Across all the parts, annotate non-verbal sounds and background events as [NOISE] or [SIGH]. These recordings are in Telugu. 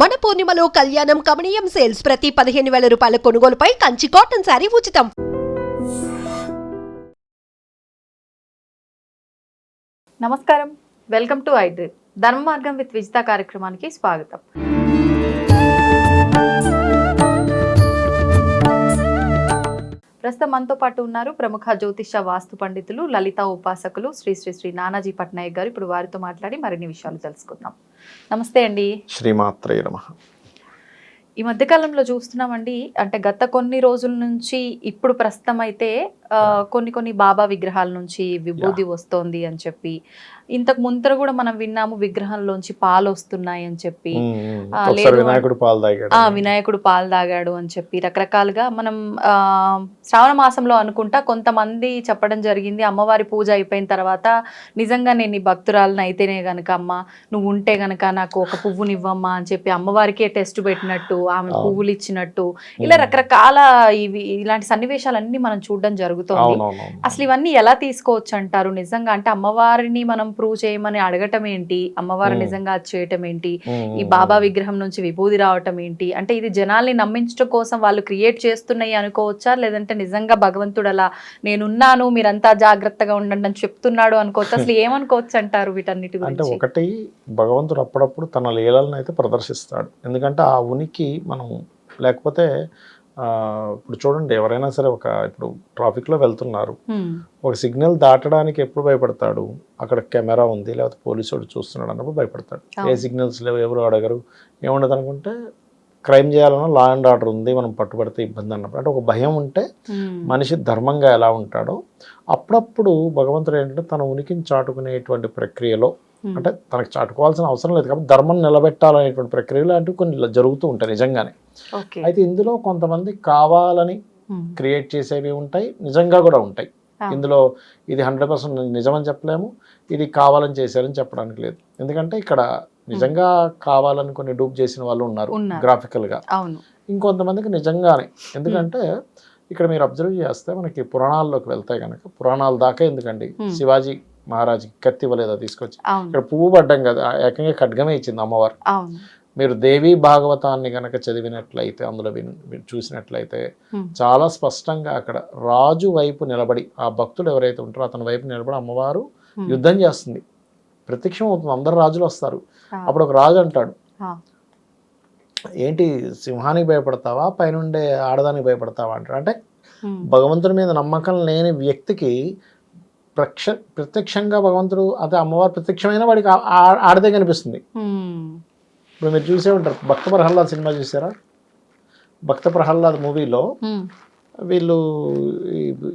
మన పూర్ణిమలో కళ్యాణం కమనీయం సేల్స్ ప్రతి పదిహేను వేల రూపాయల కొనుగోలుపై కంచి కాటన్ శారీ ఉచితం. నమస్కారం. వెల్కమ్ టు ఐడ్రీమ్ ధర్మ మార్గం విత్ విజిత కార్యక్రమానికి స్వాగతం. ప్రస్తుతం మనతో పాటు ఉన్నారు ప్రముఖ జ్యోతిష వాస్తు పండితులు లలిత ఉపాసకులు శ్రీ శ్రీ శ్రీ నానాజీ పట్నాయక్ గారు. ఇప్పుడు వారితో మాట్లాడి మరిన్ని విషయాలు తెలుసుకుందాం. నమస్తే అండి. శ్రీమాత్రే నమ. ఈ మధ్య కాలంలో చూస్తున్నామండి అంటే గత కొన్ని రోజుల నుంచి ఇప్పుడు ప్రస్తుతం అయితే కొన్ని కొన్ని బాబా విగ్రహాల నుంచి విభూది వస్తోంది అని చెప్పి ఇంతకు ముందర కూడా మనం విన్నాము విగ్రహంలోంచి పాలు వస్తున్నాయి అని చెప్పి. వినాయకుడు పాలు తాగాడు. వినాయకుడు పాలు తాగాడు అని చెప్పి రకరకాలుగా మనం ఆ, శ్రావణ మాసంలో అనుకుంటా కొంతమంది చెప్పడం జరిగింది అమ్మవారి పూజ అయిపోయిన తర్వాత నిజంగా నేను ఈ భక్తురాలను అయితేనే గనక అమ్మ నువ్వు ఉంటే గనక నాకు ఒక పువ్వునివ్వమ్మా అని చెప్పి అమ్మవారికే టెస్ట్ పెట్టినట్టు ఆమె. పువ్వులు ఇచ్చినట్టు ఇలా రకరకాల ఇవి ఇలాంటి సన్నివేశాలన్నీ మనం చూడడం జరుగుతోంది. అవునవును అసలు ఇవన్నీ ఎలా తీసుకోవచ్చు అంటారు నిజంగా అంటే అమ్మవారిని మనం ప్రూవ్ చేయమని అడగటం ఏంటి? అమ్మవారు మ్మ్. నిజంగా చేయటం ఏంటి? ఈ బాబా విగ్రహం నుంచి విభూది రావటం ఏంటి? అంటే ఇది జనాల్ని నమ్మించడం కోసం వాళ్ళు క్రియేట్ చేస్తున్నాయి అనుకోవచ్చా? లేదంటే నిజంగా భగవంతుడు అలా నేనున్నాను మీరంతా జాగ్రత్తగా ఉండండి అని చెప్తున్నాడు అనుకోవచ్చు? అసలు [LAUGHS] ఏమనుకోవచ్చు అంటారు వీటన్నిటి అంటే ఒకటి భగవంతుడు అప్పుడప్పుడు తన లీలలను అయితే ప్రదర్శిస్తాడు. ఎందుకంటే ఆ ఉనికి మనం లేకపోతే ఇప్పుడు చూడండి ఎవరైనా సరే ఒక ఇప్పుడు traffic లో వెళ్తున్నారు. ఒక సిగ్నల్ దాటడానికి ఎప్పుడు భయపడతాడు అక్కడ కెమెరా ఉంది లేకపోతే పోలీసు వాడు చూస్తున్నాడు అన్నప్పుడు భయపడతాడు ఏ. సిగ్నల్స్ లేవు ఎవరు అడగరు ఏముండదు అనుకుంటే క్రైమ్ చేయాలన్నా లా అండ్ ఆర్డర్ ఉంది మనం పట్టుబడితే ఇబ్బంది అన్నప్పుడు అంటే ఒక భయం ఉంటే. మనిషి ధర్మంగా ఎలా ఉంటాడో అప్పుడప్పుడు భగవంతుడు ఏంటంటే తన ఉనికిని చాటుకునేటువంటి ప్రక్రియలో. అంటే తనకు చాటుకోవాల్సిన అవసరం లేదు కాబట్టి ధర్మం నిలబెట్టాలనేటువంటి ప్రక్రియలు అంటే కొన్ని జరుగుతూ ఉంటాయి నిజంగానే. అయితే ఇందులో కొంతమంది కావాలని హ్మ్. క్రియేట్ చేసేవి ఉంటాయి నిజంగా కూడా ఉంటాయి. ఇందులో ఇది హండ్రెడ్ పర్సెంట్ నిజమని చెప్పలేము ఇది కావాలని చేశారని చెప్పడానికి లేదు. ఎందుకంటే ఇక్కడ నిజంగా కావాలని కొన్ని డూప్ చేసిన వాళ్ళు ఉన్నారు ఉన్నారు. గ్రాఫికల్గా అవును. ఇంకొంతమందికి నిజంగానే. ఎందుకంటే ఇక్కడ మీరు అబ్జర్వ్ చేస్తే మనకి పురాణాల్లోకి వెళ్తే కనుక పురాణాల దాకా ఎందుకండి Hmm. శివాజీ మహారాజ్ కత్తి ఇవ్వలేదా తీసుకొచ్చి ఇక్కడ పువ్వు పడ్డం కదా ఏకంగా ఖడ్గమే ఇచ్చింది అమ్మవారు మీరు దేవి భాగవతాన్ని గనక చదివినట్లయితే అందులో చూసినట్లయితే. చాలా స్పష్టంగా అక్కడ రాజు వైపు నిలబడి ఆ భక్తుడు ఎవరైతే ఉంటారో అతని వైపు నిలబడి అమ్మవారు. యుద్ధం చేస్తుంది ప్రత్యక్షం అవుతుంది అందరు రాజులు వస్తారు. అప్పుడు ఒక రాజు అంటాడు. ఏంటి సింహానికి భయపడతావా పైనుండే ఆడదానికి భయపడతావా అంటాడు అంటే హ్మ్. భగవంతుడి మీద నమ్మకం లేని వ్యక్తికి ప్రక్ష ప్రత్యక్షంగా భగవంతుడు అదే అమ్మవారు ప్రత్యక్షమైన వాడికి ఆడదే కనిపిస్తుంది. ఇప్పుడు మీరు చూసే ఉంటారు భక్త ప్రహ్లాద్ సినిమా చూసారా? భక్త ప్రహ్లాద్ మూవీలో. వీళ్ళు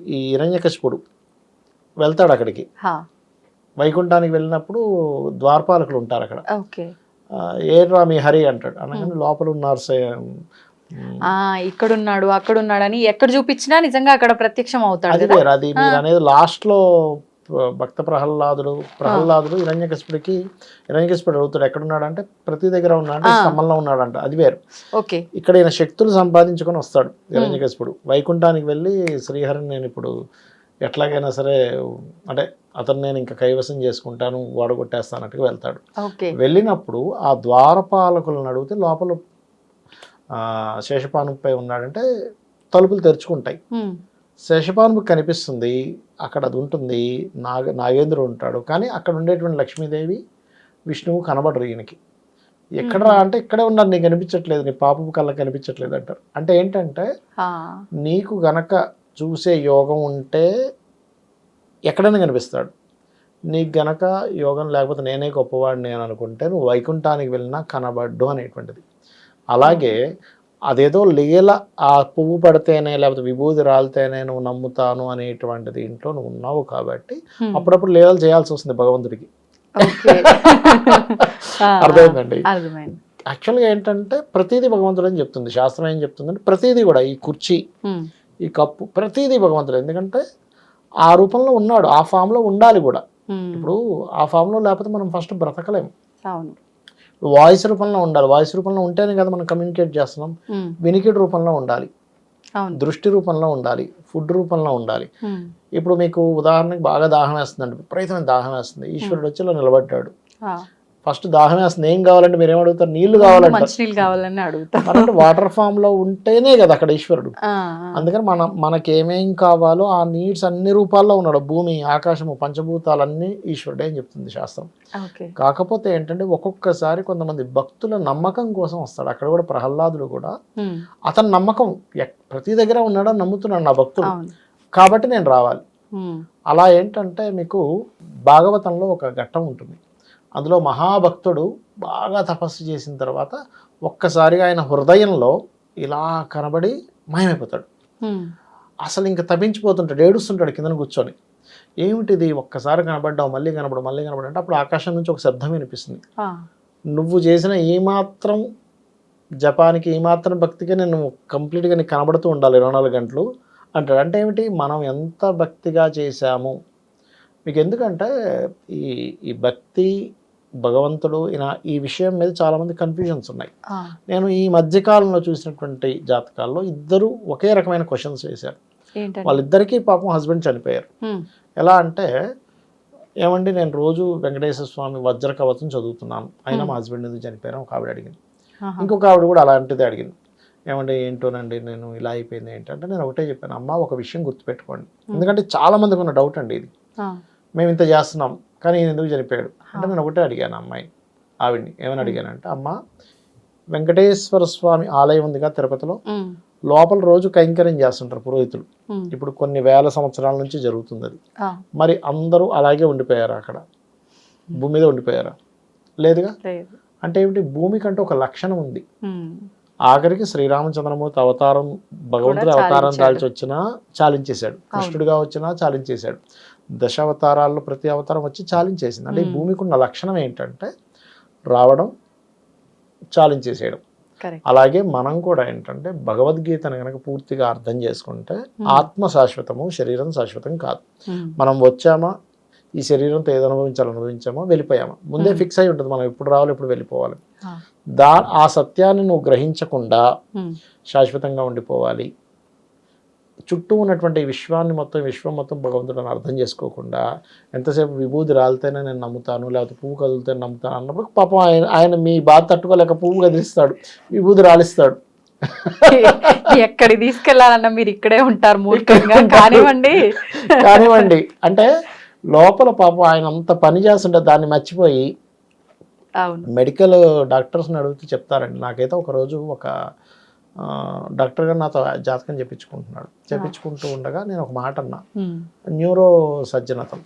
ఈ- హిరణ్యకశిపుడు వెళ్తాడు అక్కడికి. వైకుంఠానికి వెళ్ళినప్పుడు ద్వారపాలకులు ఉంటారు అక్కడ. ఓకే. ఆ, ఏర్రా మీ హరి అంటాడు. అనగానే లోపల ఉన్నారు ఆ ఇక్కడున్నాడు అక్కడున్నాడని ఎక్కడ చూపించినా నిజంగా అక్కడ ప్రత్యక్షం అవుతాడు అది కదా? వేరు అది మీరు అనేది లాస్ట్లో భక్త ప్రహ్లాదుడు ప్రహ్లాదుడు హిరణ్యకశిపుడికి హిరణ్యకశిపుడు అడుగుతాడు ఎక్కడున్నాడు అంటే ప్రతి దగ్గర ఉన్నాడు. స్తంభంలో ఉన్నాడంట అది వేరు. ఓకే. ఇక్కడ ఈయన శక్తులు సంపాదించుకొని వస్తాడు హిరణ్యకశిపుడు. వైకుంఠానికి వెళ్ళి శ్రీహరిని నేను ఇప్పుడు ఎట్లాగైనా సరే అంటే అతను నేను ఇంకా కైవసం చేసుకుంటాను వాడగొట్టేస్తానట్టుగా వెళ్తాడు. ఓకే. వెళ్ళినప్పుడు ఆ ద్వారపాలకులను అడిగితే లోపల శేషపానుపై ఉన్నాడంటే తలుపులు తెరుచుకుంటాయి. శేషపానుపు కనిపిస్తుంది అక్కడ అది ఉంటుంది నాగ నాగేంద్రుడు ఉంటాడు కానీ అక్కడ ఉండేటువంటి లక్ష్మీదేవి విష్ణువు కనబడరు ఈయనకి. ఎక్కడ రా అంటే ఇక్కడే ఉన్నారు నీకు కనిపించట్లేదు నీ పాపపు కళ్ళ కనిపించట్లేదు అంటారు. అంటే ఏంటంటే. నీకు గనక చూసే యోగం ఉంటే ఎక్కడైనా కనిపిస్తాడు. నీకు గనక యోగం లేకపోతే నేనే గొప్పవాడిని అని అనుకుంటే నువ్వు వైకుంఠానికి వెళ్ళినా కనబడ్డు అనేటువంటిది. అలాగే అదేదో లీల ఆ పువ్వు పడితేనే లేకపోతే విభూది రాలితేనే నువ్వు నమ్ముతాను అనేటువంటిది ఇంట్లో నువ్వు ఉన్నావు కాబట్టి. అప్పుడప్పుడు లీలలు చేయాల్సి వస్తుంది భగవంతుడికి. [LAUGHS] అర్థమైందండి? అర్థమైంది. యాక్చువల్గా ఏంటంటే ప్రతిదీ భగవంతుడు అని చెప్తుంది శాస్త్రం ఏం చెప్తుందంటే ప్రతిదీ కూడా ఈ కుర్చీ. ఈ కప్పు ప్రతిదీ భగవంతుడు. ఎందుకంటే ఆ రూపంలో ఉన్నాడు ఆ ఫామ్లో ఉండాలి కూడా. ఇప్పుడు ఆ ఫామ్లో లేకపోతే మనం ఫస్ట్ బ్రతకలేం అవును. వాయిస్ రూపంలో ఉండాలి. వాయిస్ రూపంలో ఉంటేనే కదా మనం కమ్యూనికేట్ చేస్తున్నాం. వినికిడి రూపంలో ఉండాలి. దృష్టి రూపంలో ఉండాలి. ఫుడ్ రూపంలో ఉండాలి. ఇప్పుడు మీకు ఉదాహరణకి బాగా దాహం వేస్తుందండి విపరీతమైన దాహం వేస్తుంది. ఈశ్వరుడు వచ్చి ఇలా నిలబడ్డాడు. ఫస్ట్ దాహం వేస్తుంది ఏం కావాలంటే మీరు ఏమడుగుతారు? నీళ్ళు కావాలంటారు మంచినీళ్ళు కావాలని అడుగుతా మరి వాటర్ ఫామ్లో ఉంటేనే కదా అక్కడ ఈశ్వరుడు. అందుకని మన మనకి ఏమేం కావాలో ఆ నీడ్స్ అన్ని రూపాల్లో ఉన్నాడు. భూమి ఆకాశము పంచభూతాలన్నీ ఈశ్వరుడే అని చెప్తుంది శాస్త్రం. కాకపోతే ఏంటంటే ఒక్కొక్కసారి కొంతమంది భక్తుల నమ్మకం కోసం వస్తాడు. అక్కడ కూడా ప్రహ్లాదుడు కూడా అతని నమ్మకం ప్రతి దగ్గర ఉన్నాడని నమ్ముతున్నాడు నా భక్తుడు. కాబట్టి నేను రావాలి. అలా ఏంటంటే మీకు భాగవతంలో ఒక ఘట్టం ఉంటుంది. అందులో మహాభక్తుడు బాగా తపస్సు చేసిన తర్వాత ఒక్కసారిగా ఆయన హృదయంలో ఇలా కనబడి మాయమైపోతాడు. అసలు ఇంకా తప్పించిపోతుంటాడు ఏడుస్తుంటాడు కిందన కూర్చొని. ఏమిటిది? ఒక్కసారి కనబడ్డావు మళ్ళీ కనబడు మళ్ళీ కనబడు అంటే అప్పుడు ఆకాశం నుంచి ఒక శబ్దం వినిపిస్తుంది. నువ్వు చేసిన ఈ మాత్రం జపానికి ఈ మాత్రం భక్తిగా నేను కంప్లీట్గా నీకు కనబడుతూ ఉండాలి ఇరవై నాలుగు గంటలు అంటాడు. అంటే ఏమిటి? మనం ఎంత భక్తిగా చేశాము? మీకు ఎందుకంటే ఈ ఈ భక్తి భగవంతుడు ఈయన ఈ విషయం మీద చాలామంది కన్ఫ్యూజన్స్ ఉన్నాయి. నేను ఈ మధ్యకాలంలో చూసినటువంటి జాతకాల్లో ఇద్దరు ఒకే రకమైన క్వశ్చన్స్ వేశారు. వాళ్ళిద్దరికీ పాపం హస్బెండ్ చనిపోయారు. ఎలా అంటే ఏమండి నేను రోజు వెంకటేశ్వర స్వామి వజ్ర కవచం చదువుతున్నాను. అయినా మా హస్బెండ్ ఎందుకు చనిపోయారు? ఒక ఆవిడ అడిగింది. ఇంకొక ఆవిడ కూడా అలాంటిది అడిగింది. ఏమంటే ఏంటోనండి నేను ఇలా అయిపోయింది ఏంటంటే నేను ఒకటే చెప్పాను అమ్మ ఒక విషయం గుర్తుపెట్టుకోండి. ఎందుకంటే చాలా మందికి ఉన్న డౌట్ అండి ఇది. మేము ఇంత చేస్తున్నాం కానీ ఈయన ఎందుకు చనిపోయాడు? అంటే నేను ఒకటే అడిగాను అమ్మాయి. ఆవిడ్ని ఏమని అడిగానంటే అమ్మ వెంకటేశ్వర స్వామి ఆలయం ఉందిగా తిరుపతిలో. లోపల రోజు కైంకర్యం చేస్తుంటారు పురోహితులు. ఇప్పుడు కొన్ని వేల సంవత్సరాల నుంచి జరుగుతుంది అది. మరి అందరూ అలాగే ఉండిపోయారు అక్కడ? భూమి మీద ఉండిపోయారా? లేదుగా? లేదు. అంటే ఏమిటి? భూమి కంటే ఒక లక్షణం ఉంది. ఆఖరికి శ్రీరామచంద్రమూర్తి అవతారం భగవంతుడి అవతారం. దాల్చి వచ్చినా చాలించేశాడు. కృష్ణుడిగా వచ్చినా చాలించేశాడు. దశ అవతారాల్లో ప్రతి అవతారం వచ్చి చాలించేసింది అంటే ఈ భూమికి ఉన్న లక్షణం ఏంటంటే రావడం చాలించేసేయడం కరెక్ట్ అలాగే మనం కూడా ఏంటంటే భగవద్గీతను కనుక పూర్తిగా అర్థం చేసుకుంటే ఆత్మ శాశ్వతము శరీరం శాశ్వతం కాదు. మనం వచ్చామా ఈ శరీరంతో ఏది అనుభవించాలి అనుభవించామా వెళ్ళిపోయామా? ముందే ఫిక్స్ అయి ఉంటుంది. మనం ఎప్పుడు రావాలి ఎప్పుడు వెళ్ళిపోవాలి. దా ఆ సత్యాన్ని నువ్వు గ్రహించకుండా శాశ్వతంగా ఉండిపోవాలి. చుట్టూ ఉన్నటువంటి విశ్వాన్ని మొత్తం విశ్వం మొత్తం భగవంతుడిని అర్థం చేసుకోకుండా ఎంతసేపు విభూది రాలితేనే నేను నమ్ముతాను లేకపోతే పువ్వు కదిలితే నమ్ముతాను అన్నప్పుడు పాపం ఆయన ఆయన మీ బాధ తట్టుకోలేక పువ్వు కదిలిస్తాడు విభూది రాలిస్తాడు. [LAUGHS] ఎక్కడికి తీసుకెళ్ళాలన్నా మీరు ఇక్కడే ఉంటారు మూర్ఖంగా. కానివ్వండి. [LAUGHS] కానివ్వండి. అంటే లోపల పాపం ఆయన అంత పని చేస్తుంటే దాన్ని మర్చిపోయి మెడికల్ డాక్టర్స్ని అడిగితే చెప్తారండి. నాకైతే ఒకరోజు ఒక డాక్టర్ గారు నాతో జాతకం చెప్పించుకుంటున్నాడు. చెప్పించుకుంటూ ఉండగా నేను ఒక మాట అన్నా. న్యూరో సర్జన్ అతను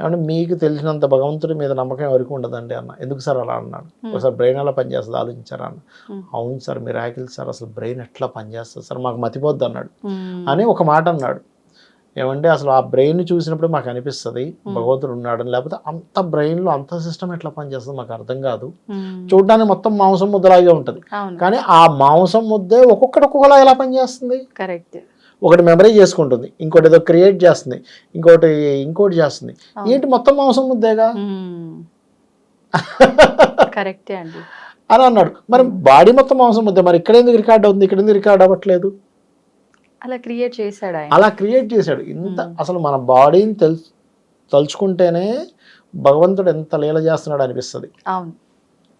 ఏమంటే మీకు తెలిసినంత భగవంతుడి మీద నమ్మకం ఎవరికి ఉండదండి అన్న. ఎందుకు సార్ అలా అన్నాడు. ఒకసారి బ్రెయిన్ ఎలా పనిచేస్తుంది ఆలోచించారా అన్న. అవును సార్ మీరు ఆకిల్ సార్ అసలు బ్రెయిన్ ఎట్లా పనిచేస్తుంది సార్ మాకు మతిపోద్ది అన్నాడు. అని ఒక మాట అన్నాడు. ఏమంటే అసలు ఆ బ్రెయిన్ చూసినప్పుడు మాకు అనిపిస్తుంది భగవంతుడు ఉన్నాడని. లేకపోతే అంత బ్రెయిన్లో అంత సిస్టమ్ ఎట్లా పనిచేస్తుంది మాకు అర్థం కాదు. చూడడానికి మొత్తం మాంసం ముద్దలాగే ఉంటుంది. కానీ ఆ మాంసం ముద్దే ఒక్కొక్కటి ఒక్కొక్కలా ఎలా పనిచేస్తుంది? కరెక్ట్ ఒకటి మెమరీ చేసుకుంటుంది ఇంకోటి ఏదో క్రియేట్ చేస్తుంది ఇంకోటి ఇంకోటి చేస్తుంది. ఏంటి మొత్తం మాంసం ముద్దేగా? కరెక్టే అండి. అని అన్నాడు. మరి బాడీ మొత్తం మాంసం ముద్దే మరి ఇక్కడ ఎందుకు రికార్డ్ అవుతుంది ఇక్కడ ఎందుకు రికార్డ్ అవ్వట్లేదు? అలా క్రియేట్ చేశాడు అలా క్రియేట్ చేశాడు. ఇంత అసలు మన బాడీని తెల్ తలుచుకుంటేనే భగవంతుడు ఎంత లీల చేస్తున్నాడు అనిపిస్తుంది. అవును.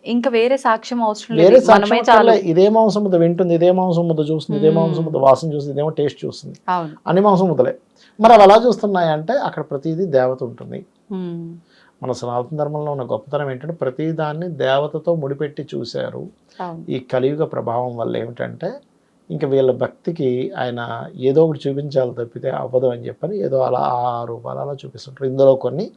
ఇంకా వేరే సాక్ష్యం అవసరం వేరే సాక్ష్యం. ఇదే మాంసం ముద్ద వింటుంది ఇదే మాంసం ముద్ద చూస్తుంది ఇదే మాంసం ముద్ద వాసన చూస్తుంది ఇదేమో టేస్ట్ చూస్తుంది. అన్ని మాంసం ముద్దలే. మరి అవి ఎలా చూస్తున్నాయి అంటే అక్కడ ప్రతిదీ దేవత ఉంటుంది. మన సనాతన ధర్మంలో ఉన్న గొప్పతనం ఏంటంటే ప్రతి దాన్ని దేవతతో ముడిపెట్టి చూశారు. ఈ కలియుగ ప్రభావం వల్ల ఏమిటంటే ఇంకా వీళ్ళ భక్తికి ఆయన ఏదో ఒకటి చూపించాలి తప్పితే అవ్వదు అని చెప్పని ఏదో అలా ఆ రూపాలు అలా చూపిస్తుంటారు. ఇందులో కొన్ని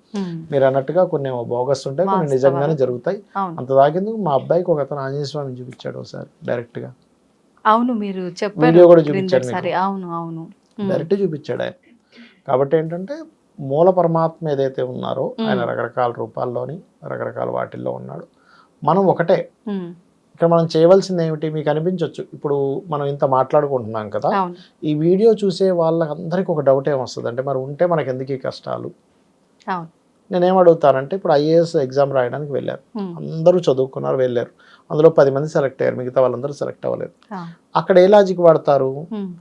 మీరు అన్నట్టుగా కొన్ని బోగస్ ఉంటాయి కొన్ని. నిజంగానే జరుగుతాయి. అంత దాకేందుకు మా అబ్బాయికి ఒక అతను ఆంజనేయ స్వామిని చూపించాడు ఒకసారి డైరెక్ట్గా అవును మీరు చెప్పారు కూడా చూపించాడు సారి అవును అవును. డైరెక్ట్ చూపించాడు ఆయన. కాబట్టి ఏంటంటే మూల పరమాత్మ ఏదైతే ఉన్నారో ఆయన రకరకాల రూపాల్లోని రకరకాల వాటిల్లో ఉన్నాడు. మనం ఒకటే. ఇక్కడ మనం చేయవలసింది ఏమిటి? మీకు అనిపించవచ్చు ఇప్పుడు మనం ఇంత మాట్లాడుకుంటున్నాం కదా. ఈ వీడియో చూసే వాళ్ళందరికీ ఒక డౌట్ ఏమొస్తుంది అంటే మరి ఉంటే మనకి ఎందుకు ఈ కష్టాలు? నేనేం అడుగుతానంటే ఇప్పుడు ఐఏఎస్ ఎగ్జామ్ రాయడానికి వెళ్ళారు. అందరూ చదువుకున్నారు వెళ్ళారు. అందులో పది మంది సెలెక్ట్ అయ్యారు. మిగతా వాళ్ళందరూ సెలెక్ట్ అవ్వలేదు. అక్కడ ఏ లాజిక్ వాడతారు?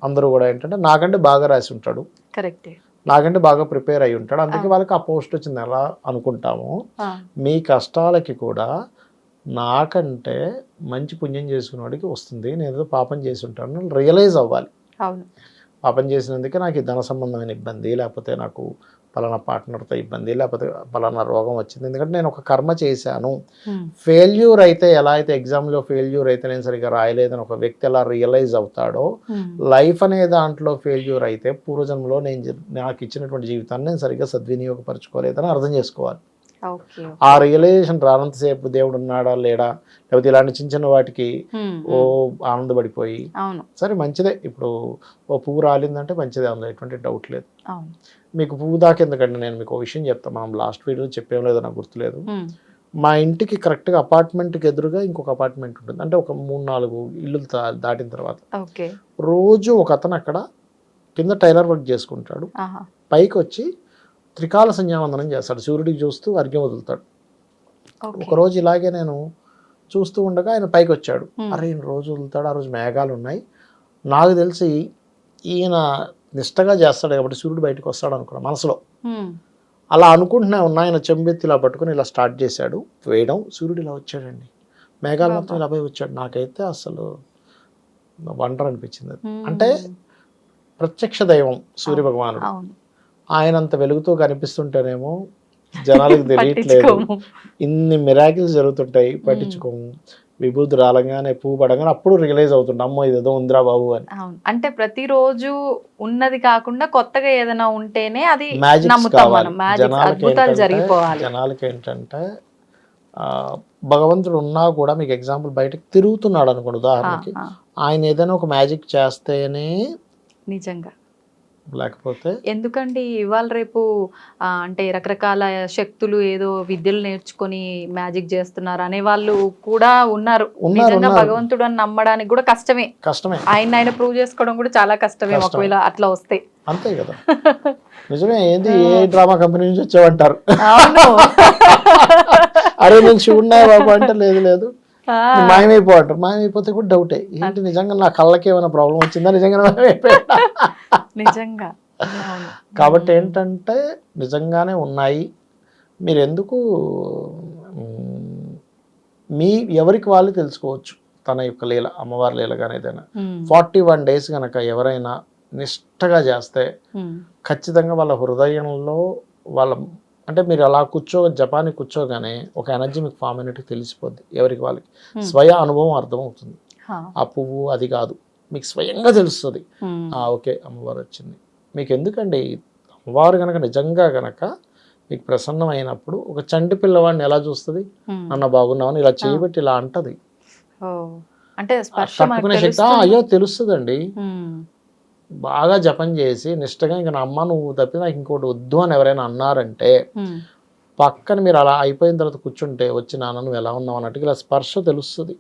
అందరూ కూడా ఏంటంటే నాకంటే బాగా రాసి ఉంటాడు. కరెక్టే. నాకంటే బాగా ప్రిపేర్ అయి ఉంటాడు. అందుకే వాళ్ళకి ఆ పోస్ట్ వచ్చింది. ఎలా అనుకుంటాము మీ కష్టాలకి కూడా నాకంటే మంచి పుణ్యం చేసుకున్నవాడికి వస్తుంది. నేను ఏదో పాపం చేసి ఉంటాను. రియలైజ్ అవ్వాలి. అవును. పాపం చేసినందుకే నాకు ఈ ధన సంబంధమైన ఇబ్బంది లేకపోతే నాకు పలానా పార్ట్నర్తో ఇబ్బంది లేకపోతే పలానా రోగం వచ్చింది. ఎందుకంటే నేను ఒక కర్మ చేశాను. ఫెయిల్యూర్ అయితే ఎలా అయితే ఎగ్జామ్లో ఫెయిల్యూర్ అయితే నేను సరిగ్గా రాయలేదని ఒక వ్యక్తి ఎలా రియలైజ్ అవుతాడో లైఫ్ అనే దాంట్లో ఫెయిల్యూర్ అయితే పూర్వజన్మలో నేను నాకు ఇచ్చినటువంటి జీవితాన్ని నేను సరిగ్గా సద్వినియోగపరచుకోలేదని అర్థం చేసుకోవాలి. ఆ రియలైజేషన్ రానంతసేపు దేవుడు ఉన్నాడా లేడా? లేకపోతే ఇలాంటి చిన్న చిన్న వాటికి ఓ ఆనందపడిపోయి సరే మంచిదే. ఇప్పుడు ఓ పువ్వు రాలిందంటే మంచిదే అందులో ఎటువంటి డౌట్ లేదు. మీకు పువ్వు దాకా ఎందుకంటే నేను మీకు విషయం చెప్తాను మనం లాస్ట్ వీడియోలో చెప్పేం లేదో నాకు గుర్తులేదు. మా ఇంటికి కరెక్ట్గా అపార్ట్మెంట్కి ఎదురుగా ఇంకొక అపార్ట్మెంట్ ఉంటుంది. అంటే ఒక మూడు నాలుగు ఇల్లు దాటిన తర్వాత. రోజు ఒక అతను అక్కడ కింద టైలర్ వర్క్ చేసుకుంటాడు. పైకి వచ్చి త్రికాల సంధ్యావందనం చేస్తాడు. సూర్యుడికి చూస్తూ అర్ఘ్యం వదులుతాడు. ఒకరోజు ఇలాగే నేను చూస్తూ ఉండగా ఆయన పైకి వచ్చాడు. అరే ఈయన రోజు వదులుతాడు. ఆ రోజు మేఘాలు ఉన్నాయి. నాకు తెలిసి ఈయన నిష్టగా చేస్తాడు కాబట్టి సూర్యుడు బయటకు వస్తాడు అనుకున్నా మనసులో. అలా అనుకుంటున్నా ఉన్న ఆయన చెంబెత్తి ఇలా పట్టుకుని ఇలా స్టార్ట్ చేశాడు. వేయడం సూర్యుడు ఇలా వచ్చాడండి. మేఘాలు మొత్తం ఇలా పోయి వచ్చాడు. నాకైతే అసలు వండర్ అనిపించింది అంటే ప్రత్యక్ష దైవం సూర్య భగవానుడు అవును ఆయన అంత వెలుగుతూ కనిపిస్తుంటేనేమో జనాలకు [LAUGHS] తెలియట్లేదు. ఇన్ని మిరాకిల్స్ జరుగుతుంటాయి పట్టించుకోము. విభూతి రాలంగానే పువ్వు పడంగానే అప్పుడు రియలైజ్ అవుతుండే అమ్మో ఇదేదో ఉందిరా బాబు అని. అంటే ప్రతిరోజు ఉన్నది కాకుండా కొత్తగా ఏదైనా ఉంటేనే అది అద్భుతాలు జరిగిపోవాలి. జనాలకి ఏంటంటే ఆ, భగవంతుడు ఉన్నా కూడా మీకు ఎగ్జాంపుల్ బయటకు తిరుగుతున్నాడు అనుకోండి ఉదాహరణకి ఆయన ఏదైనా ఒక మ్యాజిక్ చేస్తేనే నిజంగా. లేకపోతే? ఎందుకండి? ఇవాళ రేపు అంటే రకరకాల శక్తులు ఏదో విద్యలు నేర్చుకొని మ్యాజిక్ చేస్తున్నారు అనే వాళ్ళు కూడా ఉన్నారు. నిజంగా. భగవంతుడు అని నమ్మడానికి కూడా కష్టమే. కష్టమే. ఆయన ఆయన ప్రూవ్ చేసుకోవడం కూడా చాలా కష్టమే. ఒకవేళ అట్లా వస్తే. అంతే కదా. [LAUGHS] నిజమే ఏంది? ఏ డ్రామా కంపెనీ నుంచి వచ్చావంటారు? [LAUGHS] అరే నేను శివుడినా బాబు అంటే లేదు లేదు. ఆ, నువ్వు మాయమైపో అంటారు మాయమైపోతే కూడా డౌటే. ఏంటి నిజంగా నా కళ్ళకి ఏమైనా ప్రాబ్లం వచ్చిందా? నిజంగా మాయమైపోయా నిజంగా. కాబట్టి ఏంటంటే నిజంగానే ఉన్నాయి. మీరు ఎందుకు మ్, ఎవరికి వాళ్ళు తెలుసుకోవచ్చు తన యొక్క లీల అమ్మవారి లీల కానీ ఏదైనా. ఫార్టీ వన్ డేస్ కనుక ఎవరైనా నిష్టగా చేస్తే ఖచ్చితంగా వాళ్ళ హృదయంలో వాళ్ళ అంటే మీరు అలా కూర్చో జపాన్ని కూర్చోగానే ఒక ఎనర్జీ మీకు ఫామ్ అయినట్టు తెలిసిపోద్ది ఎవరికి వాళ్ళకి. స్వయ అనుభవం అర్థమవుతుంది. ఆ పువ్వు అది కాదు. మీకు స్వయంగా తెలుస్తుంది. ఓకే అమ్మవారు వచ్చింది. మీకు ఎందుకండి అమ్మవారు కనుక నిజంగా కనుక మీకు ప్రసన్నం అయినప్పుడు ఒక చంటి పిల్లవాడిని ఎలా చూస్తుంది. అన్న బాగున్నామని ఇలా చేయబెట్టి ఇలా అంటది. అంటే తట్టుకునే శక్తి. అయ్యో తెలుస్తుందండి. బాగా జపం చేసి నిష్టగా ఇంకా నా అమ్మ నువ్వు తప్పి నాకు ఇంకోటి వద్దు అని ఎవరైనా అన్నారంటే పక్కన మీరు అలా అయిపోయిన తర్వాత కూర్చుంటే వచ్చి నాన్న నువ్వు ఎలా ఉన్నావు? అన్నట్టుగా ఇలా స్పర్శ తెలుస్తుంది.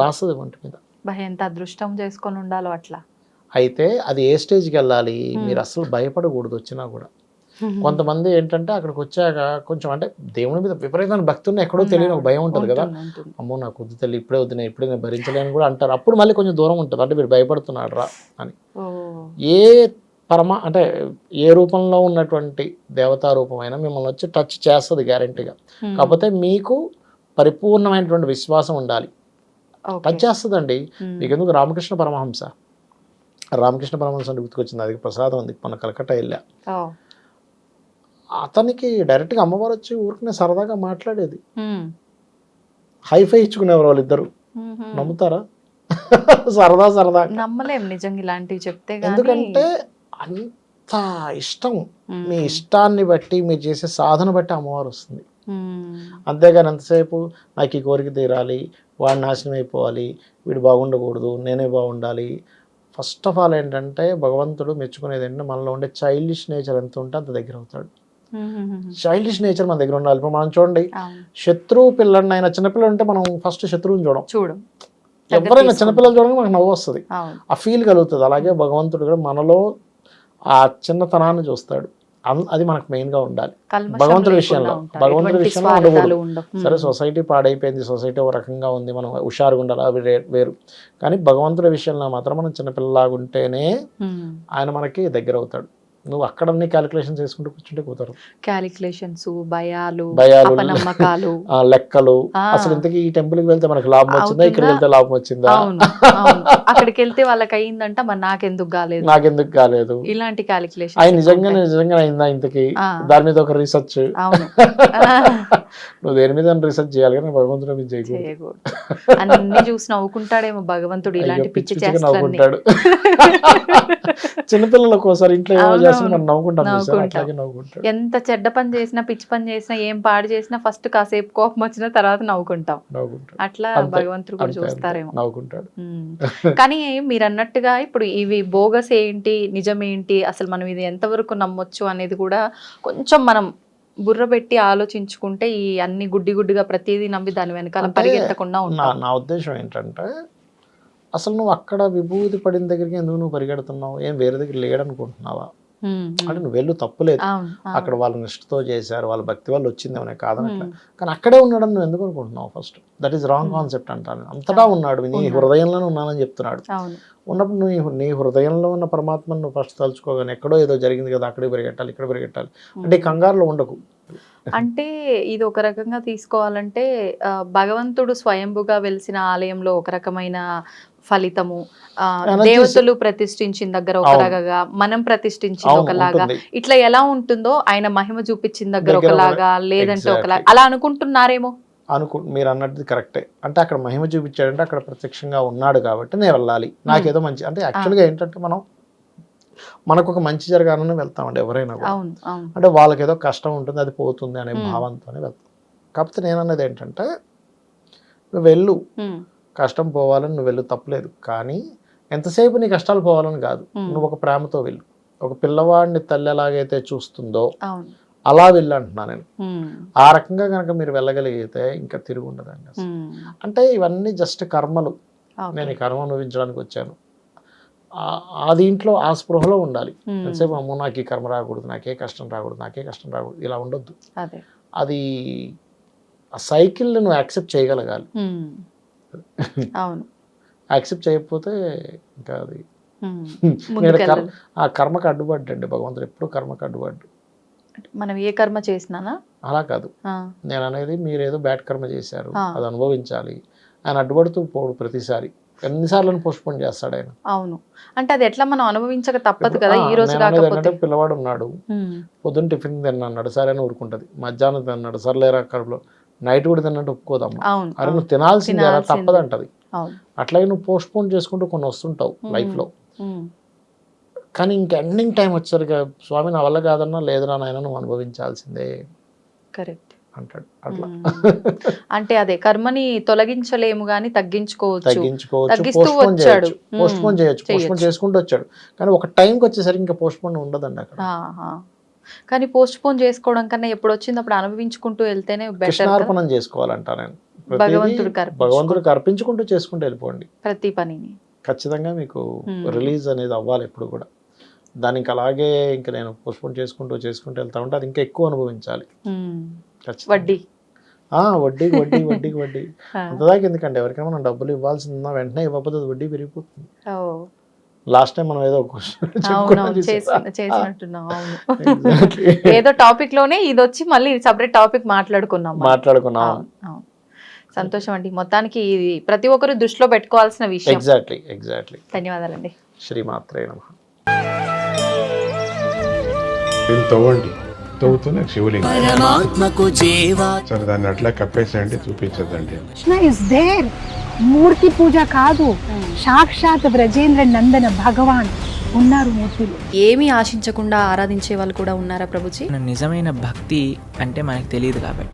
రాస్తుంది ఒంటి మీద. ఎంత అదృష్టం చేసుకొని ఉండాలో అట్లా. అయితే అది ఏ స్టేజ్కి వెళ్ళాలి? మీరు అసలు భయపడకూడదు వచ్చినా కూడా. కొంతమంది ఏంటంటే అక్కడికి వచ్చాక కొంచెం అంటే దేవుని మీద విపరీతమైన భక్తి ఉన్న ఎక్కడో తెలియని ఒక భయం ఉంటుంది కదా. అమ్మో నాకు వద్దు తల్లి ఇప్పుడే వద్దు నేను ఇప్పుడే నేను భరించలేని కూడా అంటారు. అప్పుడు మళ్ళీ కొంచెం దూరం ఉంటుంది. అంటే మీరు భయపడుతున్నాడు రా అని ఏ పరమ అంటే ఏ రూపంలో ఉన్నటువంటి దేవతా రూపమైనా మిమ్మల్ని వచ్చి టచ్ చేస్తుంది గ్యారంటీగా కాకపోతే మీకు పరిపూర్ణమైనటువంటి విశ్వాసం ఉండాలి. ఓకే. టచ్ చేస్తుందండి ఉమ్, మీకు ఎందుకు రామకృష్ణ పరమహంస? రామకృష్ణ పరమహంస అంటే గుర్తుకొచ్చింది. అది ప్రసాదం ఉంది. మన కలకట్ట వెళ్ళా. అతనికి డైరెక్ట్గా అమ్మవారు వచ్చి ఊరికనే సరదాగా మాట్లాడేది. హైఫై ఇచ్చుకునేవారు వాళ్ళిద్దరు. నమ్ముతారా? [LAUGHS] సరదా సరదా. నమ్మలేం నిజంగా ఇలాంటివి చెప్తే ఎందుకంటే అంత ఇష్టం. మీ ఇష్టాన్ని బట్టి మీరు చేసే సాధన బట్టి అమ్మవారు వస్తుంది. అంతేగాని ఎంతసేపు నాకు ఈ కోరిక తీరాలి వాడు నాశనం అయిపోవాలి వీడు బాగుండకూడదు నేనే బాగుండాలి. ఫస్ట్ ఆఫ్ ఆల్ ఏంటంటే భగవంతుడు మెచ్చుకునేది ఏంటంటే మనలో ఉండే చైల్డిష్ నేచర్ ఎంత ఉంటే అంత దగ్గర అవుతాడు. చైల్డిష్ నేచర్ మన దగ్గర ఉండాలి. ఇప్పుడు మనం చూడండి శత్రువు పిల్లని అయినా చిన్నపిల్లలు ఉంటే మనం ఫస్ట్ శత్రువుని చూడం. చూడు. ఎవరైనా. చిన్నపిల్లలు చూడడం మనకు నవ్వు వస్తుంది. ఆ ఫీల్ కలుగుతుంది. అలాగే భగవంతుడు కూడా మనలో ఆ చిన్నతనాన్ని చూస్తాడు. అది మనకు మెయిన్గా ఉండాలి. కల్మషం భగవంతుడి విషయంలో. భగవంతుడి విషయంలో ఉండకూడదు. సరే సొసైటీ పాడైపోయింది. సొసైటీ ఒక రకంగా ఉంది. మనం హుషారుగా ఉండాలి. అవి వేరు. కానీ భగవంతుడి విషయంలో మాత్రం మనం చిన్నపిల్లలాగా ఉంటేనే ఉమ్, ఆయన మనకి దగ్గర అవుతాడు నువ్వు అక్కడ అన్ని క్యాలిక్యులేషన్స్ చేసుకుంటూ కూర్చుంటే కుదరదు క్యాలిక్యులేషన్స్ భయాలు భయాలు, అపనమ్మకాలు. ఆ లెక్కలు. అసలు ఇంతకీ ఈ టెంపుల్కి వెళ్తే మనకు లాభం వచ్చిందా? అవుతుందా? వెళ్తే లాభం వచ్చిందా? అక్కడికి వెళ్తే వాళ్ళకి అయిందంట మరి నాకెందుకు కాలేదు? నాకెందుకు కాలేదు? ఇలాంటి క్యాలిక్యులేషన్ నిజంగా నిజంగా అయిందా ఇంతకి. దాని మీద ఒక రీసెర్చ్ అవును. [LAUGHS] నువ్వు దేని మీద రీసెర్చ్ చేయాలి కానీ భగవంతుడు మీద చేయకూడదు. అన్ని చూసి నవ్వుకుంటాడేమో భగవంతుడు ఇలాంటి పిచ్చి పిచ్చిగా [LAUGHS] చిన్నపిల్లలకు ఒకసారి ఇంట్లో ఏమో. చేస్తే మనం నవ్వుకుంటాం? నవ్వుకుంటాం. అట్లాగే నవ్వుకుంటాడు ఎంత చెడ్డ పని చేసినా పిచ్చి పని చేసినా ఏం పాడు చేసినా ఫస్ట్ కాసేపు కోపం వచ్చిన తర్వాత నవ్వుకుంటాం అట్లా భగవంతుడు కూడా. చూస్తారేమో నవ్వుకుంటాడు. [LAUGHS] కానీ మీరు అన్నట్టుగా ఇప్పుడు ఇవి బోగస్ ఏంటి నిజమేంటి అసలు మనం ఇది ఎంతవరకు నమ్మొచ్చు అనేది కూడా కొంచెం మనం బుర్ర పెట్టి ఆలోచించుకుంటే ఈ అన్ని గుడ్డి గుడ్డిగా ప్రతిదీ నమ్మి దాని వెనకాల పరిగెత్తకుండా ఉంటాం నా ఉద్దేశం ఏంటంటే అసలు నువ్వు అక్కడ విభూతి పడిన దగ్గరికి ఎందుకు నువ్వు పరిగెడుతున్నావు? ఏం వేరే దగ్గర లేడనుకుంటున్నావా. అంటే నువ్వు వెళ్ళు తప్పులేదు. అక్కడ వాళ్ళు నిష్ఠతో చేశారు వాళ్ళ భక్తి వాళ్ళు వచ్చింది ఏమైనా కాదనట్లే. కానీ అక్కడే ఉన్నాడని నువ్వు ఎందుకు అనుకుంటున్నావు first that is wrong. Concept అంటాను. అంతటా ఉన్నాడు నీ. హృదయంలోనే ఉన్నానని చెప్తున్నాడు. ఉన్నప్పుడు నువ్వు నీ హృదయంలో ఉన్న పరమాత్మను నువ్వు ఫస్ట్ తలుచుకోగానే ఎక్కడో ఏదో జరిగింది కదా అక్కడే పరిగెట్టాలి ఇక్కడ పరిగెట్టాలి. అంటే కంగారులో ఉండకు. అంటే ఇది ఒక రకంగా తీసుకోవాలంటే భగవంతుడు స్వయంభుగా వెలిసిన ఆలయంలో ఒక రకమైన ఫలితము దేవతలు ప్రతిష్ఠించిన దగ్గర ఒక అవును. రకగా మనం ప్రతిష్ఠించింది అవును ఒకలాగా. ఇట్లా ఎలా ఉంటుందో ఆయన మహిమ చూపించిన దగ్గర దగ్గర ఒక- ఒకలాగా. లేదంటే. ఒకలాగా. అలా అనుకుంటున్నారేమో? అనుకు మీరు అన్నది కరెక్టే. అంటే అక్కడ మహిమ చూపించాడంటే అక్కడ ప్రత్యక్షంగా ఉన్నాడు కాబట్టి నేను వెళ్ళాలి. నాకేదో మంచి అంటే యాక్చువల్గా ఏంటంటే మనం మనకు ఒక మంచి జరగాలని వెళ్తామండి ఎవరైనా కూడా. అవును అవును. అంటే వాళ్ళకి ఏదో కష్టం ఉంటుంది అది పోతుంది అనే. భావంతోనే వెళ్తాం. కాకపోతే నేను అన్నది ఏంటంటే నువ్వు వెళ్ళు. కష్టం పోవాలని నువ్వు వెళ్ళు తప్పలేదు. కానీ ఎంతసేపు నీ కష్టాలు పోవాలని కాదు. నువ్వు ఒక ప్రేమతో వెళ్ళు. ఒక పిల్లవాడిని తల్లి ఎలాగైతే చూస్తుందో అలా వెళ్ళు అంటున్నా నేను. ఆ రకంగా కనుక మీరు వెళ్ళగలిగితే ఇంకా తిరిగి ఉండదండి అంటే ఇవన్నీ జస్ట్ కర్మలు. నేను ఈ కర్మ అనుభవించడానికి వచ్చాను. ఆ- దీంట్లో ఆ స్పృహలో ఉండాలి. ఎంతసేపు అమ్మో నాకు ఈ కర్మ రాకూడదు నాకే కష్టం రాకూడదు నాకే కష్టం రాకూడదు ఇలా ఉండొద్దు. అదే. అది ఆ సైకిల్ని నువ్వు యాక్సెప్ట్ చేయగలగాలి. అవును. యాక్సెప్ట్ చేయకపోతే ఇంకా అది [LAUGHS] నేను కర్మ ఆ కర్మకు అడ్డుపడ్డు అండి భగవంతుడు ఎప్పుడు కర్మకు అడ్డుపడ్డు మనం ఏ కర్మ చేసినానా? అలా కాదు. నేను అనేది మీరు ఏదో బ్యాడ్ కర్మ చేశారు. అది అనుభవించాలి ఆయన అడ్డుపడుతూ పోడు ప్రతిసారి. ఎన్నిసార్లు పోస్ట్పోన్ చేస్తాడు ఆయన. అవును. అంటే అది ఎట్లా మనం అనుభవించక తప్పదు కదా ఈ రోజు కాకపోతే పిల్లవాడు ఉన్నాడు పొద్దున్న టిఫిన్ తిన్నాడు సరే అని ఊరుకుంటది. మధ్యాహ్నం తిన్నాడు సర్లేరా కడుపులో. నైట్ కూడా తిన్నట్టు ఒప్పుకోదమ్మా అరే నువ్వు తినాల్సిందే తినాల్సిందే. తప్పదంటది అట్లాగే నువ్వు పోస్ట్ పోన్ చేసుకుంటూ కొన్ని వస్తుంటావు. లైఫ్లో కానీ ఇంక ఎండింగ్ టైం వచ్చేసరికి స్వామి నా వల్ల కాదన్నా లేదురా నాయన నువ్వు అనుభవించాల్సిందే కరెక్ట్ అంటాడు అట్లా. అంటే అదే కర్మని తొలగించలేము గాని తగ్గించుకోవచ్చు తగ్గించుకోవచ్చు తగ్గిస్తూ పోస్ట్ పోన్ వచ్చాడు. చేయొచ్చు పోస్ట్ పోన్. చేయొచ్చు పోస్ట్ పోన్ చేయొచ్చు. చేసుకుంటూ వచ్చాడు కానీ ఒక టైంకి వచ్చేసరికి ఇంకా పోస్ట్ పోన్ ఉండదండి అక్కడ. కానీ పోస్ట్ పోన్ చేసుకోవడం కన్నా ఎప్పుడు వచ్చింది అప్పుడు అనుభవించుకుంటూ వెళ్తేనే బెటర్ కృష్ణార్పణం చేసుకోవాలంట నేను. భగవంతుడికి అర్పించుకో. భగవంతుడికి అర్పించుకుంటూ చేసుకుంటూ వెళ్ళిపోండి. ప్రతి పనిని. ఖచ్చితంగా మీకు. రిలీజ్ అనేది అవ్వాలి ఎప్పుడు కూడా. దానికి అలాగే ఇంకా నేను పోస్ట్పోన్ చేసుకుంటూ చేసుకుంటూ వెళ్తా ఉంటే అది ఇంకా ఎక్కువ అనుభవించాలి. వడ్డీ. ఆ, వడ్డీకి వడ్డీ వడ్డీకి వడ్డీ. [LAUGHS] అంతదాకా ఎందుకంటే ఎవరికైనా మనం డబ్బులు ఇవ్వాల్సిందా వెంటనే ఇవ్వకపోతే వడ్డీ పెరిగిపోతుంది. లాస్ట్ టైం మనం ఏదో. ఏదో టాపిక్లోనే ఇది వచ్చి మళ్ళీ సపరేట్ టాపిక్ మాట్లాడుకున్నాం. మాట్లాడుకున్నాం. సంతోషం అండి. మొత్తానికి ఇది ప్రతి ఒక్కరు దృష్టిలో పెట్టుకోవాల్సిన విషయం. ఎగ్జాక్ట్లీ ఎగ్జాక్ట్లీ ధన్యవాదాలండి. శ్రీమాత్రే నమ. తవ్వండి. తవ్వుతూనే శివలింగం. పరమాత్మకు జీవా సరే దాన్ని అట్లా కప్పేసేయండి చూపించదండి కృష్ణ ఇస్ దేర్ మూర్తి పూజ కాదు సాక్షాత్ బ్రజేంద్ర నందన భగవాన్ ఉన్నారు మూర్తిలో. ఏమీ ఆశించకుండా ఆరాధించే వాళ్ళు కూడా ఉన్నారా ప్రభుజీ? నిజమైన భక్తి అంటే మనకు తెలియదు కాబట్టి.